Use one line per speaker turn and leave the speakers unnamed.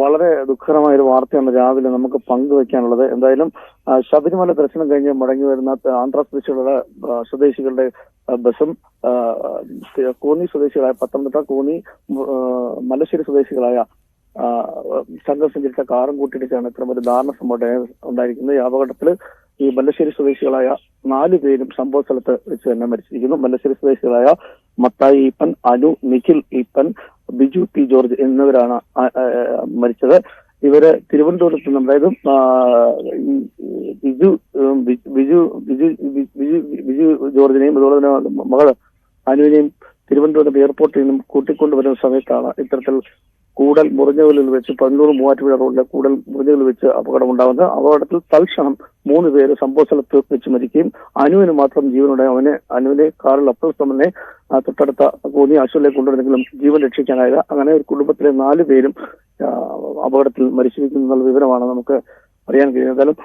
വളരെ ദുഃഖകരമായ ഒരു വാർത്തയാണ് രാവിലെ നമുക്ക് പങ്കുവെക്കാനുള്ളത്. എന്തായാലും ശബരിമല ദർശനം കഴിഞ്ഞ് മടങ്ങി വരുന്ന ആന്ധ്രാപ്രദേശിലുള്ള സ്വദേശികളുടെ ബസും കോന്നി സ്വദേശികളായ പത്തനംതിട്ട കോന്നി മലശ്ശേരി സ്വദേശികളായ സംഘം സഞ്ചരിച്ച കാറും കൂട്ടിയിട്ടാണ് ഇത്തരം ഒരു ദാരുണ സംഭവം ഉണ്ടായിരിക്കുന്നത്. ഈ അപകടത്തിൽ ഈ മല്ലശ്ശേരി സ്വദേശികളായ നാല് പേരും സംഭവ സ്ഥലത്ത് വെച്ച് തന്നെ മരിച്ചിരിക്കുന്നു. മല്ലശ്ശേരി സ്വദേശികളായ മത്തായി ഈപ്പൻ അനു നിഖിൽ ഈപ്പൻ ബിജു പി ജോർജ് എന്നിവരാണ് മരിച്ചത്. ഇവർ തിരുവനന്തപുരത്ത് നിന്ന് അതായത് ബിജു ബിജു ബിജു ബിജു ബിജു ജോർജിനെയും അതുപോലെ തന്നെ മകൾ അനുവിനെയും തിരുവനന്തപുരം എയർപോർട്ടിൽ നിന്നും കൂട്ടിക്കൊണ്ടുവരുന്ന സമയത്താണ് ഇത്തരത്തിൽ കൂടൽ മുറിഞ്ഞവലിൽ വെച്ച് പന്നൂർ മൂവാറ്റുപുഴ റോഡിലെ കൂടൽ മുറിഞ്ഞവലിൽ വെച്ച് അപകടം ഉണ്ടാകുന്നത് അപകടത്തിൽ തൽക്ഷണം മൂന്ന് പേര് സംഭവ സ്ഥലത്ത് വെച്ച് മരിക്കുകയും അനുവിന് മാത്രം ജീവനുണ്ടായി. അവനെ അനുവിനെ കാറിൽ അപ്പോൾ തന്നെ തൊട്ടടുത്ത കോന്നി ആശുപത്രിയിൽ കൊണ്ടുവരുന്നെങ്കിലും ജീവൻ രക്ഷിക്കാനായത് അങ്ങനെ ഒരു കുടുംബത്തിലെ നാല് പേരും അപകടത്തിൽ മരിച്ചിരിക്കുന്നു എന്നുള്ള വിവരമാണ് നമുക്ക് അറിയാൻ കഴിയുന്നത്. എന്തായാലും